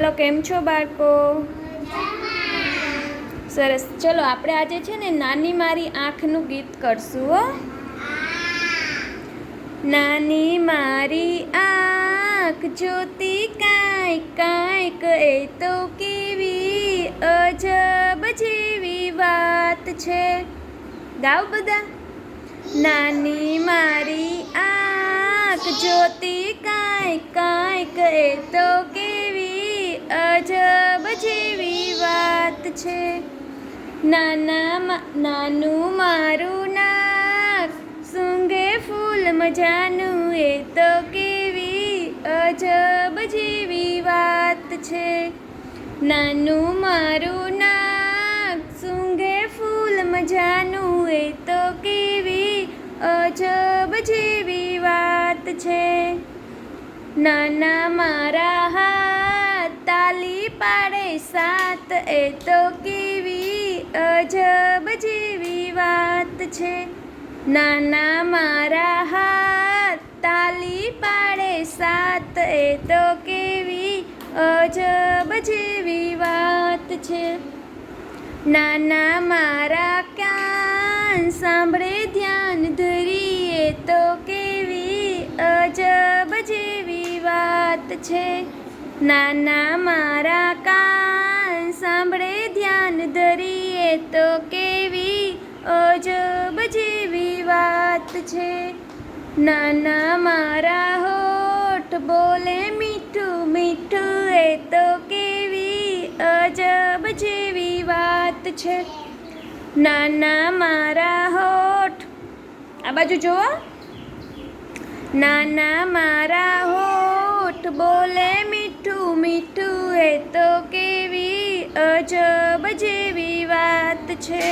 ચલો, કેમ છો બાળકો? સરસ. ચલો, આપણે આજે છે ને નાની મારી આંખનું ગીત કરશું, હો. નાની મારી આંખ જોતી કાંઈક કાંઈક એ તો કેવી અજબ જેવી વાત છે. ગાવ બધા. નાની મારી આંખ જોતી કાંઈક કાંઈક એ તો કેવી અજબ જેવી વાત છે. નાના નાનું મારું નાક સૂંઘે ફૂલ મજાનું, એ તો કેવી અજબ જેવી વાત છે. નાનું મારું નાક સૂંઘે ફૂલ મજાનું, એ તો કેવી અજબ જેવી વાત છે. નાના મારા પાડે સાત એ તો કેવી અજબ જેવી વાત છે. નાના મારા હાથ તાલી પાડે સાત એ તો કેવી અજબ જેવી વાત છે. નાના મારા કાન સાંભળે ધ્યાન ધરીએ તો કેવી અજબ જેવી વાત છે. નાના મારા કાન સાંભળે, ધ્યાન ધરીએ તો કેવી અજબ જેવી વાત છે. નાના મારા હોઠ બોલે, મીઠું મીઠું એ તો કેવી અજબ જેવી વાત છે. નાના મારા હોઠ આ બાજુ જુઓ. નાના મારા હોઠ બોલે મીઠું મીઠું એ તો કેવી અજબ જેવી વાત છે.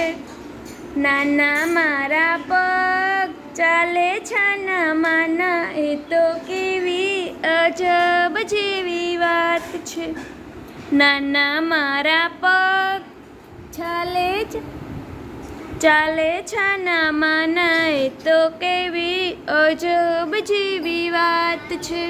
નાના મારા પગ ચાલે છાના માના એ તો કેવી અજબ જેવી વાત છે. નાના મારા પગ ચાલે જ ચાલે છાના માના એ તો કેવી અજબ જેવી વાત છે.